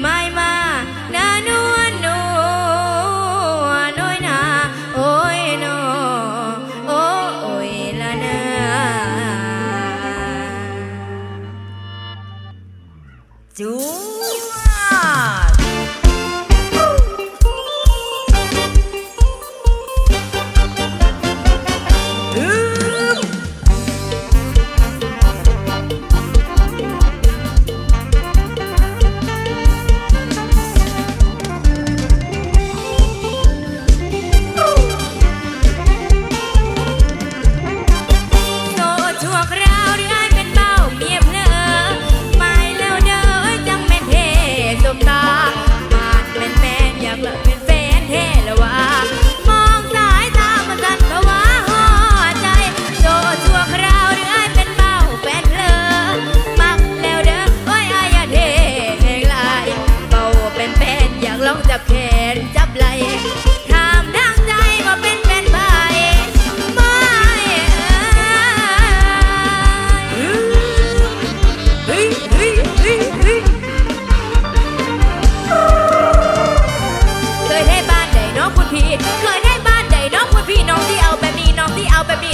ไม้มาน้านวลนวน้อยนาโอ้ยนอโอ้ยละนาจู baby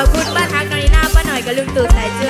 อบคุณป้าทักน้อยหน้าป้าหน่อยกับลุงตู่สายเจือ